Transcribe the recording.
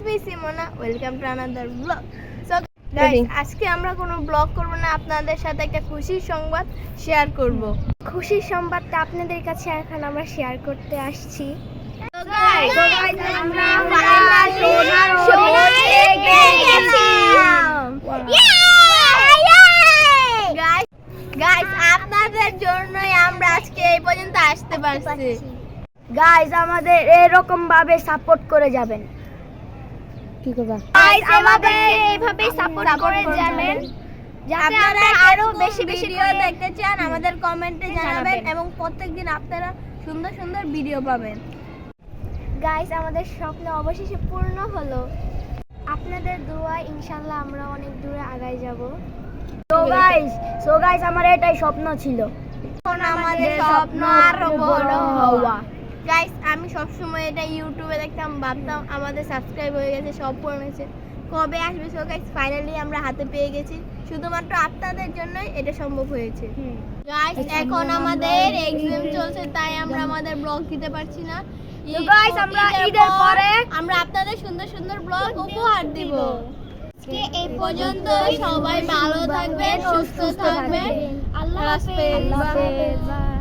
Welcome to another blog so আজকে আমরা কোনো ব্লগ করব না আপনাদের সাথে একটা খুশির সংবাদ শেয়ার করব। খুশির সংবাদটা আপনাদের কাছে এখন আমরা শেয়ার করতে আসছি। আপনাদের জন্যই আমরা আজকে এই পর্যন্ত আসতে পারছি। গাইজ আমাদের এরকম ভাবে সাপোর্ট করে যাবেন। কি করবা? আমাদের এইভাবে সাপোর্ট করে যাবেন। যাতে আপনারা আরও বেশি বেশি ভিডিও দেখতে চান আমাদের কমেন্টে জানাবেন। এবং প্রত্যেকদিন আপনারা সুন্দর সুন্দর ভিডিও পাবেন। গাইস আমাদের স্বপ্ন অবশেষে পূর্ণ হলো। আপনাদের দোয়া ইনশাল্লাহ আমরা অনেক দূরে আগায় যাব। সো গাইস সো গাইস আমার এটাই স্বপ্ন ছিল। এখন আমাদের স্বপ্ন আরও বড় হওয়া। গাইস আমি সব সময় এটা ইউটিউবে দেখতাম ভাবতাম আমাদের সাবস্ক্রাইব হয়ে গেছে সব হয়েছে কবে আসবে সো গাইস ফাইনালি আমরা হাতে পেয়ে গেছি। শুধুমাত্র আপনাদের জন্যই এটা সম্ভব হয়েছে। গাইস এখন আমাদের এক্সাম চলছে তাই আমরা আমাদের ব্লগ দিতে পারছি না। তো guys, আমরা ঈদের পরে আমরা আপনাদের সুন্দর সুন্দর ব্লগ উপহার দিব। আজকে এই পর্যন্ত সবাই ভালো থাকবেন সুস্থ থাকবেন। আল্লাহ হাফেজ।